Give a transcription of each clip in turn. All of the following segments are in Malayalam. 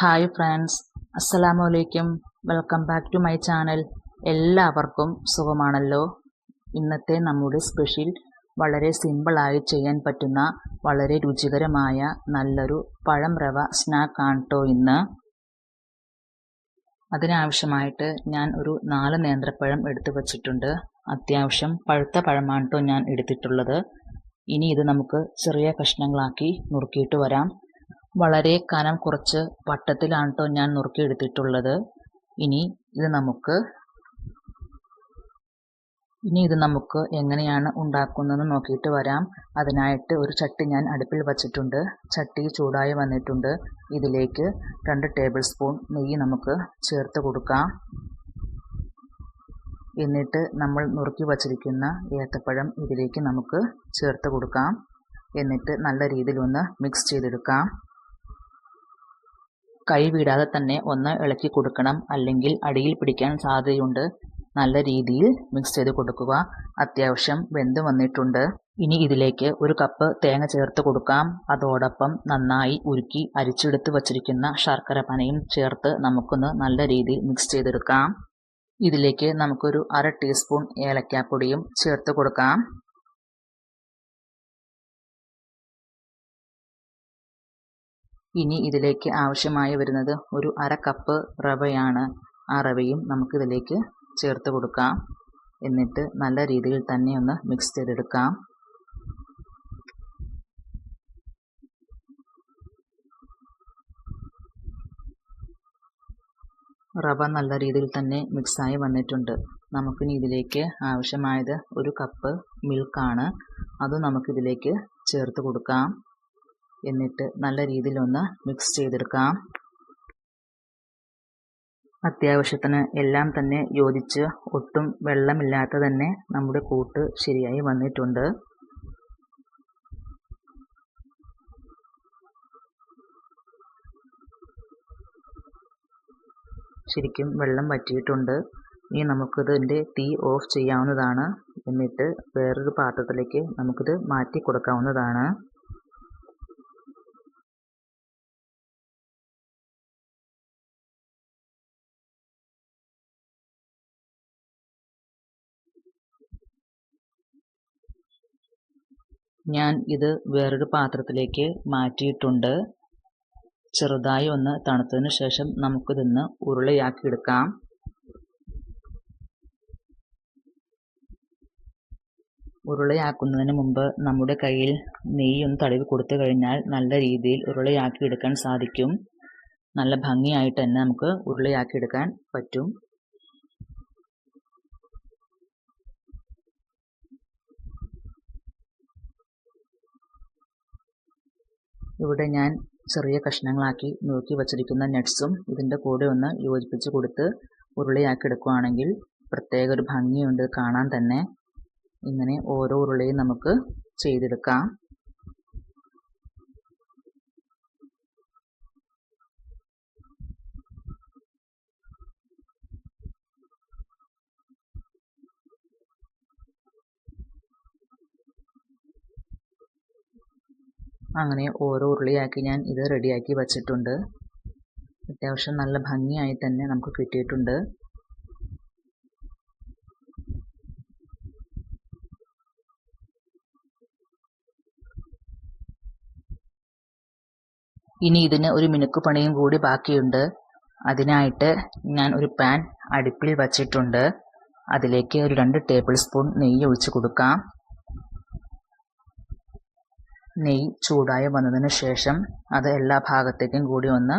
ഹായ് ഫ്രണ്ട്സ് അസ്സലാമു അലൈക്കും welcome back to my channel എല്ലാവർക്കും സുഖമാണല്ലോ. ഇന്നത്തെ നമ്മുടെ സ്പെഷ്യൽ വളരെ സിമ്പിളായി ചെയ്യാൻ പറ്റുന്ന വളരെ രുചികരമായ നല്ലൊരു പഴം റവ സ്നാക്കാണ് കേട്ടോ ഇന്ന്. അതിനാവശ്യമായിട്ട് ഞാൻ ഒരു നാല് നേന്ത്രപ്പഴം എടുത്തു വച്ചിട്ടുണ്ട്. അത്യാവശ്യം പഴുത്ത പഴമാണ് കേട്ടോ ഞാൻ എടുത്തിട്ടുള്ളത്. ഇനി ഇത് നമുക്ക് ചെറിയ കഷ്ണങ്ങളാക്കി നുറുക്കിയിട്ട് വരാം. വളരെ കനം കുറച്ച് വട്ടത്തിലാണ് കേട്ടോ ഞാൻ നുറുക്കിയെടുത്തിട്ടുള്ളത് ഇനി ഇത് നമുക്ക് ഇനി ഇത് നമുക്ക് എങ്ങനെയാണ് ഉണ്ടാക്കുന്നതെന്ന് നോക്കിയിട്ട് വരാം. അതിനായിട്ട് ഒരു ചട്ടി ഞാൻ അടുപ്പിൽ വച്ചിട്ടുണ്ട്. ചട്ടി ചൂടായി വന്നിട്ടുണ്ട്. ഇതിലേക്ക് രണ്ട് ടേബിൾ സ്പൂൺ നെയ്യ് നമുക്ക് ചേർത്ത് കൊടുക്കാം. എന്നിട്ട് നമ്മൾ നുറുക്കി വച്ചിരിക്കുന്ന ഏത്തപ്പഴം ഇതിലേക്ക് നമുക്ക് ചേർത്ത് കൊടുക്കാം. എന്നിട്ട് നല്ല രീതിയിൽ ഒന്ന് മിക്സ് ചെയ്തെടുക്കാം. കൈ വിടാതെ തന്നെ ഒന്ന് ഇളക്കി കൊടുക്കണം അല്ലെങ്കിൽ അടിയിൽ പിടിക്കാൻ സാധ്യതയുണ്ട്. നല്ല രീതിയിൽ മിക്സ് ചെയ്ത് കൊടുക്കുക. അത്യാവശ്യം വെന്ത് വന്നിട്ടുണ്ട്. ഇനി ഇതിലേക്ക് ഒരു കപ്പ് തേങ്ങ ചേർത്ത് കൊടുക്കാം. അതോടൊപ്പം നന്നായി ഉരുക്കി അരിച്ചെടുത്ത് വച്ചിരിക്കുന്ന ശർക്കര പനയും ചേർത്ത് നമുക്കൊന്ന് നല്ല രീതിയിൽ മിക്സ് ചെയ്തെടുക്കാം. ഇതിലേക്ക് നമുക്കൊരു അര ടീസ്പൂൺ ഏലക്കാപ്പൊടിയും ചേർത്ത് കൊടുക്കാം. ഇനി ഇതിലേക്ക് ആവശ്യമായി വരുന്നത് ഒരു അര കപ്പ് റവയാണ്. ആ റവയും നമുക്കിതിലേക്ക് ചേർത്ത് കൊടുക്കാം. എന്നിട്ട് നല്ല രീതിയിൽ തന്നെ ഒന്ന് മിക്സ് ചെയ്തെടുക്കാം. റവ നല്ല രീതിയിൽ തന്നെ മിക്സായി വന്നിട്ടുണ്ട്. നമുക്കിനി ഇതിലേക്ക് ആവശ്യമായത് ഒരു കപ്പ് മിൽക്കാണ് അത് നമുക്കിതിലേക്ക് ചേർത്ത് കൊടുക്കാം. എന്നിട്ട് നല്ല രീതിയിലൊന്ന് മിക്സ് ചെയ്തെടുക്കാം. അത്യാവശ്യത്തിന് എല്ലാം തന്നെ യോജിച്ച് ഒട്ടും വെള്ളമില്ലാത്ത തന്നെ നമ്മുടെ കൂട്ട് ശരിയായി വന്നിട്ടുണ്ട്. ശരിക്കും വെള്ളം വറ്റിയിട്ടുണ്ട്. ഇനി നമുക്കിതിന്റെ തീ ഓഫ് ചെയ്യാവുന്നതാണ്. എന്നിട്ട് വേറൊരു പാത്രത്തിലേക്ക് നമുക്കിത് മാറ്റി കൊടുക്കാവുന്നതാണ്. ഞാൻ ഇത് വേറൊരു പാത്രത്തിലേക്ക് മാറ്റിയിട്ടുണ്ട്. ചെറുതായി ഒന്ന് തണുത്തതിന് ശേഷം നമുക്കിതൊന്ന് ഉരുളയാക്കിയെടുക്കാം ഉരുളയാക്കുന്നതിന് മുമ്പ് നമ്മുടെ കയ്യിൽ നെയ്യ് ഒന്ന് തടവി കൊടുത്തു കഴിഞ്ഞാൽ നല്ല രീതിയിൽ ഉരുളയാക്കി എടുക്കാൻ സാധിക്കും. നല്ല ഭംഗിയായിട്ട് തന്നെ നമുക്ക് ഉരുളയാക്കി എടുക്കാൻ പറ്റും. ഇവിടെ ഞാൻ ചെറിയ കഷ്ണങ്ങളാക്കി നോക്കി വച്ചിരിക്കുന്ന നട്ട്സും ഇതിന്റെ കൂടെ ഒന്ന് യോജിപ്പിച്ച് കൊടുത്ത് ഉരുളിയാക്കി എടുക്കുകയാണെങ്കിൽ പ്രത്യേക ഒരു ഭംഗിയുണ്ട്. കാണാൻ തന്നെ ഇങ്ങനെ ഓരോ ഉരുളിയും നമുക്ക് ചെയ്തെടുക്കാം. അങ്ങനെ ഓരോ ഉരുളിയാക്കി ഞാൻ ഇത് റെഡിയാക്കി വച്ചിട്ടുണ്ട്. അത്യാവശ്യം നല്ല ഭംഗിയായി തന്നെ നമുക്ക് കിട്ടിയിട്ടുണ്ട്. ഇനി ഇതിന് ഒരു മിനുക്ക് പണിയും കൂടി ബാക്കിയുണ്ട്. അതിനായിട്ട് ഞാൻ ഒരു പാൻ അടുപ്പിൽ വച്ചിട്ടുണ്ട്. അതിലേക്ക് ഒരു രണ്ട് ടേബിൾ സ്പൂൺ നെയ്യ് ഒഴിച്ച് കൊടുക്കാം. നെയ്യ് ചൂടായി വന്നതിന് ശേഷം അത് എല്ലാ ഭാഗത്തേക്കും കൂടി ഒന്ന്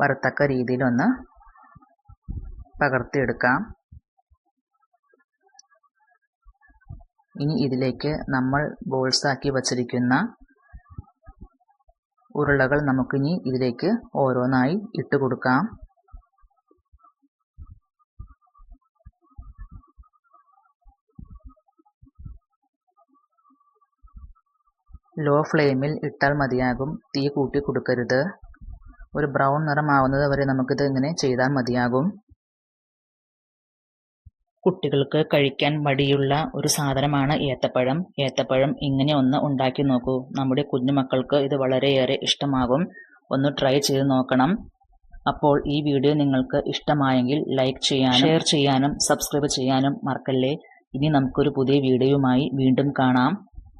വരത്തക്ക രീതിയിലൊന്ന് പകർത്തിയെടുക്കാം. ഇനി ഇതിലേക്ക് നമ്മൾ ബോൾസാക്കി വച്ചിരിക്കുന്ന ഉരുളകൾ നമുക്കിനി ഇതിലേക്ക് ഓരോന്നായി ഇട്ട് കൊടുക്കാം ലോ ഫ്ലെയിമിൽ ഇട്ടാൽ മതിയാകും. തീ കൂട്ടി കൊടുക്കരുത്. ഒരു ബ്രൗൺ നിറമാവുന്നത് വരെ നമുക്കിത് ഇങ്ങനെ ചെയ്താൽ മതിയാകും. കുട്ടികൾക്ക് കഴിക്കാൻ മടിയുള്ള ഒരു സാധനമാണ് ഏത്തപ്പഴം. ഏത്തപ്പഴം ഇങ്ങനെ ഒന്ന് ഉണ്ടാക്കി നോക്കൂ. നമ്മുടെ കുഞ്ഞുമക്കൾക്ക് ഇത് വളരെയേറെ ഇഷ്ടമാകും. ഒന്ന് ട്രൈ ചെയ്ത് നോക്കണം. അപ്പോൾ ഈ വീഡിയോ നിങ്ങൾക്ക് ഇഷ്ടമായെങ്കിൽ ലൈക്ക് ചെയ്യാനും ഷെയർ ചെയ്യാനും സബ്സ്ക്രൈബ് ചെയ്യാനും മറക്കല്ലേ. ഇനി നമുക്കൊരു പുതിയ വീഡിയോയുമായി വീണ്ടും കാണാം.